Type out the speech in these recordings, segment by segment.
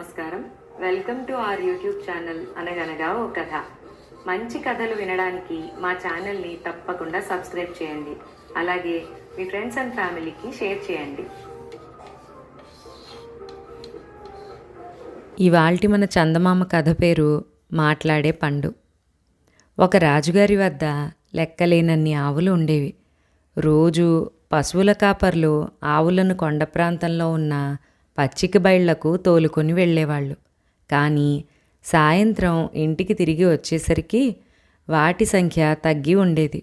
నమస్కారం. Welcome to our YouTube channel అనగనగా ఓ కథ. మంచి కథలు వినడానికి మా ఛానల్ని తప్పకుండా సబ్స్క్రైబ్ చేయండి. అలాగే మీ ఫ్రెండ్స్ అండ్ ఫ్యామిలీకి షేర్ చేయండి. ఇవాల్టి మన చందమామ కథ పేరు మాట్లాడే పండు. ఒక రాజుగారి వద్ద లెక్కలేనన్ని ఆవులు ఉండేవి. రోజు పశువుల కాపర్లు ఆవులను కొండ ప్రాంతంలో ఉన్న పచ్చిక బయళ్ళకు తోలుకొని వెళ్ళేవాళ్ళు. కానీ సాయంత్రం ఇంటికి తిరిగి వచ్చేసరికి వాటి సంఖ్య తగ్గి ఉండేది.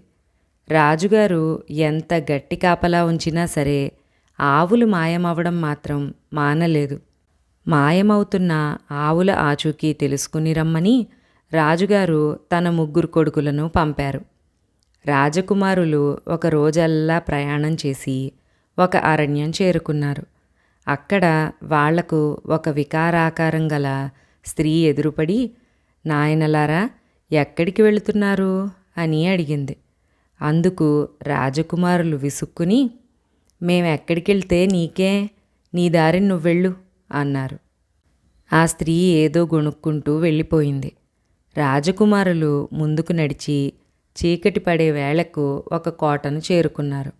రాజుగారు ఎంత గట్టి కాపలా ఉంచినా సరే ఆవులు మాయమవడం మాత్రం మానలేదు. మాయమవుతున్న ఆవుల ఆచూకీ తెలుసుకుని రమ్మని రాజుగారు తన ముగ్గురు కొడుకులను పంపారు. రాజకుమారులు ఒక రోజల్లా ప్రయాణం చేసి ఒక అరణ్యం చేరుకున్నారు. అక్కడ వాళ్ళకు ఒక వికారాకారం గల స్త్రీ ఎదురుపడి నాయనలారా ఎక్కడికి వెళుతున్నారు? అని అడిగింది. అందుకు రాజకుమారులు విసుక్కుని మేమెక్కడికెళ్తే నీకే నీ దారి నువ్వెళ్ళు అన్నారు. ఆ స్త్రీ ఏదో గొణుక్కుంటూ వెళ్ళిపోయింది. రాజకుమారులు ముందుకు నడిచి చీకటి పడే వేళకు ఒక కోటను చేరుకున్నారు.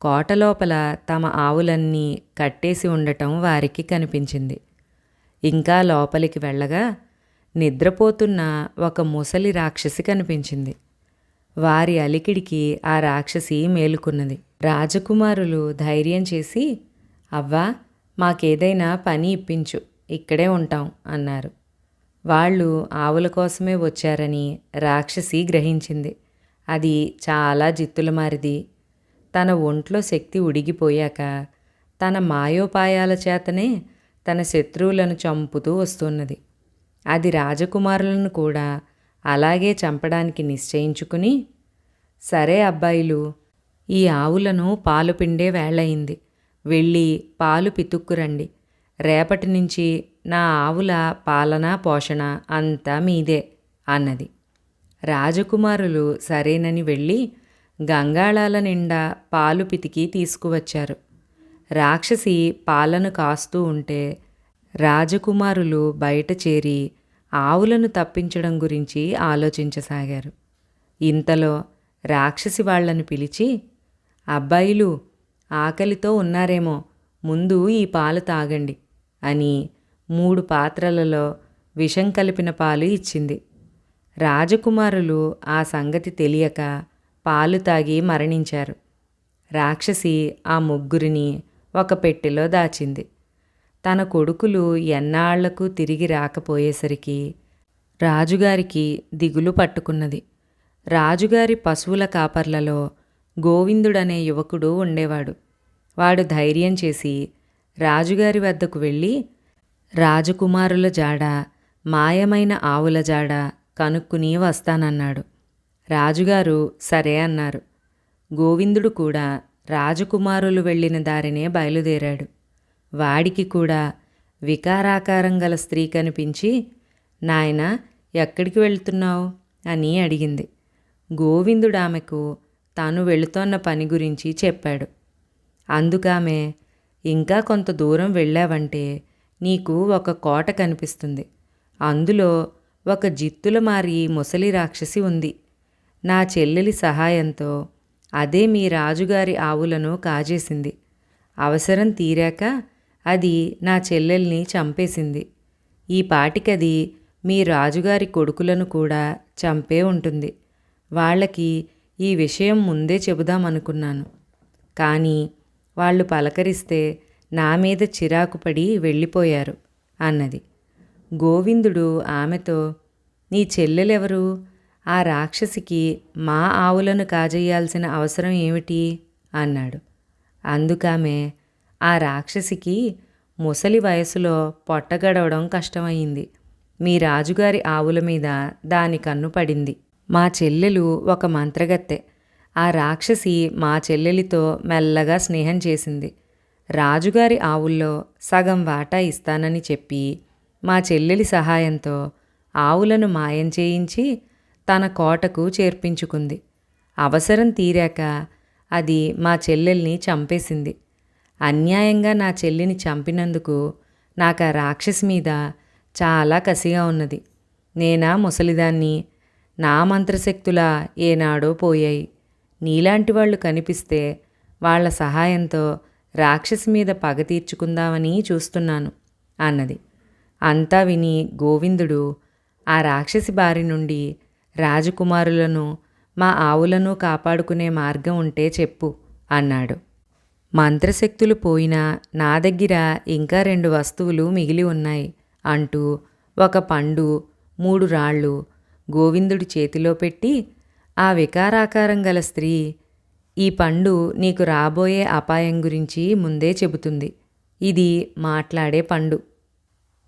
కోట లోపల తమ ఆవులన్నీ కట్టేసి ఉండటం వారికి కనిపించింది. ఇంకా లోపలికి వెళ్ళగా నిద్రపోతున్న ఒక ముసలి రాక్షసి కనిపించింది. వారి అలికిడికి ఆ రాక్షసి మేలుకున్నది. రాజకుమారులు ధైర్యం చేసి అవ్వా మాకేదైనా పని ఇప్పించు ఇక్కడే ఉంటాం అన్నారు. వాళ్ళు ఆవుల కోసమే వచ్చారని రాక్షసి గ్రహించింది. అది చాలా జిత్తుల మారిది తన ఒంట్లో శక్తి ఉడిగిపోయాక తన మాయోపాయాల చేతనే తన శత్రువులను చంపుతూ వస్తున్నది. అది రాజకుమారులను కూడా అలాగే చంపడానికి నిశ్చయించుకుని సరే అబ్బాయిలు ఈ ఆవులను పాలు పిండే వేళయింది. వెళ్ళి పాలు పితుక్కురండి. రేపటి నుంచి నా ఆవుల పాలన పోషణ అంతా మీదే అన్నది. రాజకుమారులు సరేనని వెళ్ళి గంగాళాల నిండా పాలు పితికి తీసుకువచ్చారు. రాక్షసి పాలను కాస్తూ ఉంటే రాజకుమారులు బయట చేరి ఆవులను తప్పించడం గురించి ఆలోచించసాగారు. ఇంతలో రాక్షసి వాళ్ళని పిలిచి అబ్బాయిలు ఆకలితో ఉన్నారేమో ముందు ఈ పాలు తాగండి అని మూడు పాత్రలలో విషం కలిపిన పాలు ఇచ్చింది. రాజకుమారులు ఆ సంగతి తెలియక పాలు తాగి మరణించారు. రాక్షసి ఆ ముగ్గురిని ఒక పెట్టెలో దాచింది. తన కొడుకులు ఎన్నాళ్ళకు తిరిగి రాకపోయేసరికి రాజుగారికి దిగులు పట్టుకున్నది. రాజుగారి పశువుల కాపర్లలో గోవిందుడనే యువకుడు ఉండేవాడు. వాడు ధైర్యం చేసి రాజుగారి వద్దకు వెళ్ళి రాజకుమారుల జాడ మాయమైన ఆవుల జాడ కనుక్కుని వస్తానన్నాడు. రాజుగారు సరే అన్నారు. గోవిందుడు కూడా రాజకుమారులు వెళ్ళిన దారినే బయలుదేరాడు. వాడికి కూడా వికారాకారం గల స్త్రీ కనిపించి నాయన ఎక్కడికి వెళ్తున్నావు? అని అడిగింది. గోవిందుడు ఆమెకు తాను వెళుతోన్న పని గురించి చెప్పాడు. అందుకామె ఇంకా కొంత దూరం వెళ్ళావంటే నీకు ఒక కోట కనిపిస్తుంది. అందులో ఒక జిత్తుల మారి ముసలి రాక్షసి ఉంది. నా చెల్లెలి సహాయంతో అదే మీ రాజుగారి ఆవులను కాజేసింది. అవసరం తీరాక అది నా చెల్లెల్ని చంపేసింది. ఈ పాటికది మీ రాజుగారి కొడుకులను కూడా చంపే ఉంటుంది. వాళ్ళకి ఈ విషయం ముందే చెబుదామనుకున్నాను కానీ వాళ్ళు పలకరిస్తే నా మీద చిరాకు పడి వెళ్ళిపోయారు అన్నది. గోవిందుడు ఆమెతో నీ చెల్లెలెవరు? ఆ రాక్షసికి మా ఆవులను కాజేయాల్సిన అవసరం ఏమిటి? అన్నాడు. అందుకామె ఆ రాక్షసికి ముసలి వయసులో పొట్టగడవడం కష్టమైంది. మీ రాజుగారి ఆవుల మీద దాని కన్ను పడింది. మా చెల్లెలు ఒక మంత్రగత్తె. ఆ రాక్షసి మా చెల్లెలితో మెల్లగా స్నేహం చేసింది. రాజుగారి ఆవుల్లో సగం వాటా ఇస్తానని చెప్పి మా చెల్లెలి సహాయంతో ఆవులను మాయం చేయించి తన కోటకు చేర్పించుకుంది. అవసరం తీరాక అది మా చెల్లెల్ని చంపేసింది. అన్యాయంగా నా చెల్లిని చంపినందుకు నాకు ఆ రాక్షసి మీద చాలా కసిగా ఉన్నది. నేనా ముసలిదాన్ని? నా మంత్రశక్తులా ఏనాడో పోయాయి. నీలాంటి వాళ్ళు కనిపిస్తే వాళ్ళ సహాయంతో రాక్షసి మీద పగ తీర్చుకుందామని చూస్తున్నాను అన్నది. అంతా విని గోవిందుడు ఆ రాక్షసి బారి నుండి రాజకుమారులను మా ఆవులను కాపాడుకునే మార్గం ఉంటే చెప్పు అన్నాడు. మంత్రశక్తులు పోయినా నా దగ్గర ఇంకా రెండు వస్తువులు మిగిలి ఉన్నాయి అంటూ ఒక పండు మూడు రాళ్ళు గోవిందుడి చేతిలో పెట్టి ఆ వికారాకారం గల స్త్రీ ఈ పండు నీకు రాబోయే అపాయం గురించి ముందే చెబుతుంది. ఇది మాట్లాడే పండు.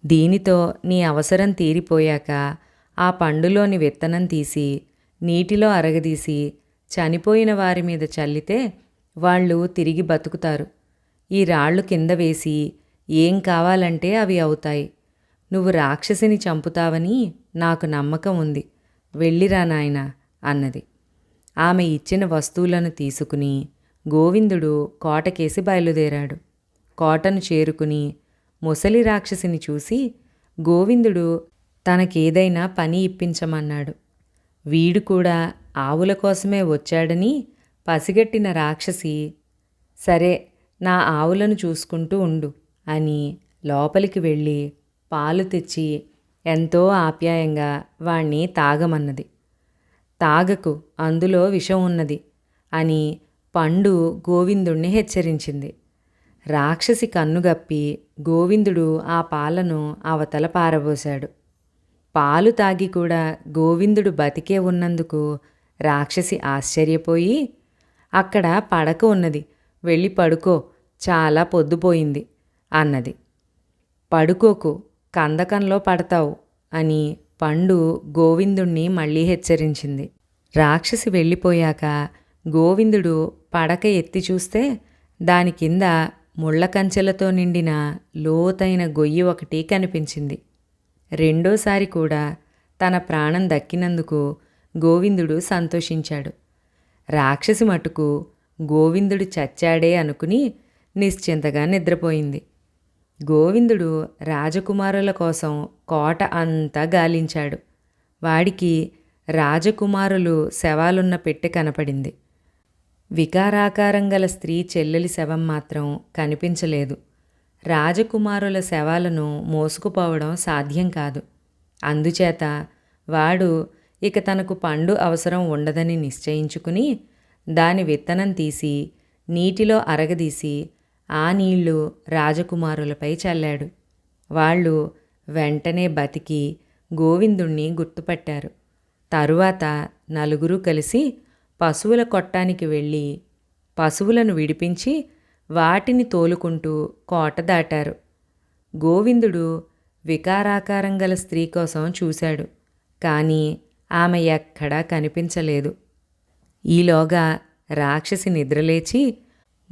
దీనితో నీ అవసరం తీరిపోయాక ఆ పండులోని విత్తనం తీసి నీటిలో అరగదీసి చనిపోయిన వారి మీద చల్లితే వాళ్ళు తిరిగి బతుకుతారు. ఈ రాళ్ళు కింద వేసి ఏం కావాలంటే అవి అవుతాయి. నువ్వు రాక్షసిని చంపుతావని నాకు నమ్మకం ఉంది. వెళ్ళిరా నాయన అన్నది. ఆమె ఇచ్చిన వస్తువులను తీసుకుని గోవిందుడు కోటకేసి బయలుదేరాడు. కోటను చేరుకుని ముసలి రాక్షసిని చూసి గోవిందుడు తనకేదైనా పని ఇప్పించమన్నాడు. వీడు కూడా ఆవుల కోసమే వచ్చాడని పసిగట్టిన రాక్షసి సరే నా ఆవులను చూసుకుంటూ ఉండు అని లోపలికి వెళ్ళి పాలు తెచ్చి ఎంతో ఆప్యాయంగా వాణ్ణి తాగమన్నది. తాగకు అందులో విషం ఉన్నది అని పండు గోవిందుణ్ణి హెచ్చరించింది. రాక్షసి కన్నుగప్పి గోవిందుడు ఆ పాలను అవతల పారబోశాడు. పాలు తాగి కూడా గోవిందుడు బతికే ఉన్నందుకు రాక్షసి ఆశ్చర్యపోయి అక్కడ పడక ఉన్నది వెళ్ళి పడుకో చాలా పొద్దుపోయింది అన్నది. పడుకోకు కందకంలో పడతావు అని పండు గోవిందుణ్ణి మళ్ళీ హెచ్చరించింది. రాక్షసి వెళ్ళిపోయాక గోవిందుడు పడక ఎత్తి చూస్తే దాని కింద ముళ్ళ కంచెలతో నిండిన లోతైన గొయ్యి ఒకటి కనిపించింది. రెండోసారి కూడా తన ప్రాణం దక్కినందుకు గోవిందుడు సంతోషించాడు. రాక్షసి మటుకు గోవిందుడు చచ్చాడే అనుకుని నిశ్చింతగా నిద్రపోయింది. గోవిందుడు రాజకుమారుల కోసం కోట అంతా గాలించాడు. వాడికి రాజకుమారులు శవాలున్న పెట్టె కనపడింది. వికారాకారం గల స్త్రీ చెల్లెలి శవం మాత్రం కనిపించలేదు. రాజకుమారుల శవాలను మోసుకుపోవడం సాధ్యం కాదు. అందుచేత వాడు ఇక తనకు పండు అవసరం ఉండదని నిశ్చయించుకుని దాని విత్తనం తీసి నీటిలో అరగదీసి ఆ నీళ్ళు రాజకుమారులపై చల్లాడు. వాళ్ళు వెంటనే బతికి గోవిందుణ్ణి గుర్తుపట్టారు. తరువాత నలుగురు కలిసి పశువుల కొట్టానికి వెళ్ళి పశువులను విడిపించి వాటిని తోలుకుంటూ కోట దాటారు. గోవిందుడు వికారాకారం గల స్త్రీ కోసం చూశాడు. కానీ ఆమె ఎక్కడా కనిపించలేదు. ఈలోగా రాక్షసి నిద్రలేచి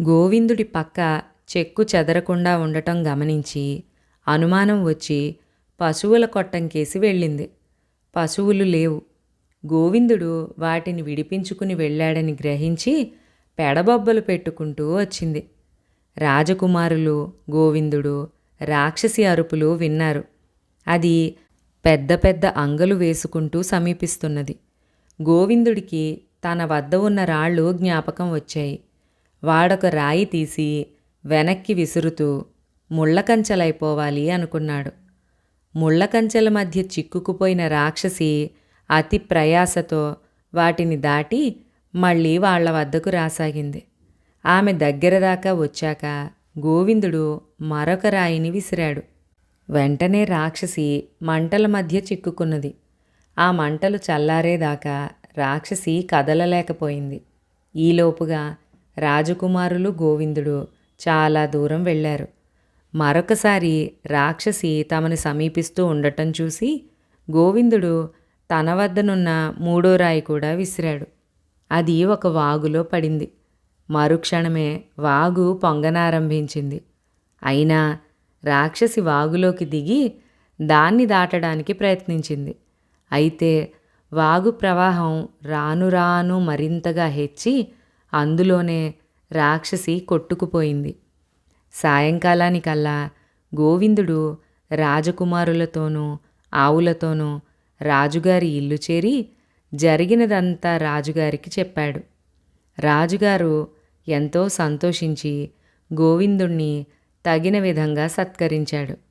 గోవిందుడి పక్క చెక్కు చెదరకుండా ఉండటం గమనించి అనుమానం వచ్చి పశువుల కొట్టంకేసి వెళ్ళింది. పశువులు లేవు. గోవిందుడు వాటిని విడిపించుకుని వెళ్ళాడని గ్రహించి పెడబొబ్బలు పెట్టుకుంటూ వచ్చింది. రాజకుమారులు గోవిందుడు రాక్షసి అరుపులు విన్నారు. అది పెద్ద పెద్ద అంగలు వేసుకుంటూ సమీపిస్తున్నది. గోవిందుడికి తన వద్ద ఉన్న రాళ్ళు జ్ఞాపకం వచ్చాయి. వాడొక రాయి తీసి వెనక్కి విసురుతూ ముళ్ళకంచెలైపోవాలి అనుకున్నాడు. ముళ్ళకంచెల మధ్య చిక్కుకుపోయిన రాక్షసి అతి ప్రయాసతో వాటిని దాటి మళ్ళీ వాళ్ళ వద్దకు రాసాగింది. ఆమె దగ్గర దాకా వచ్చాక గోవిందుడు మరొక రాయిని విసిరాడు. వెంటనే రాక్షసి మంటల మధ్య చిక్కుకున్నది. ఆ మంటలు చల్లారేదాకా రాక్షసి కదలలేకపోయింది. ఈలోపుగా రాజకుమారులు గోవిందుడు చాలా దూరం వెళ్ళారు. మరొకసారి రాక్షసి తమని సమీపిస్తూ ఉండటం చూసి గోవిందుడు తన వద్దనున్న మూడో రాయి కూడా విసిరాడు. అది ఒక వాగులో పడింది. మరుక్షణమే వాగు పొంగనారంభించింది. అయినా రాక్షసి వాగులోకి దిగి దాన్ని దాటడానికి ప్రయత్నించింది. అయితే వాగు ప్రవాహం రాను రాను మరింతగా హెచ్చి అందులోనే రాక్షసి కొట్టుకుపోయింది. సాయంకాలానికల్లా గోవిందుడు రాజకుమారులతోనూ ఆవులతోనూ రాజుగారి ఇల్లు చేరి జరిగినదంతా రాజుగారికి చెప్పాడు. రాజుగారు ఎంతో సంతోషించి గోవిందుణ్ణి తగిన విధంగా సత్కరించాడు.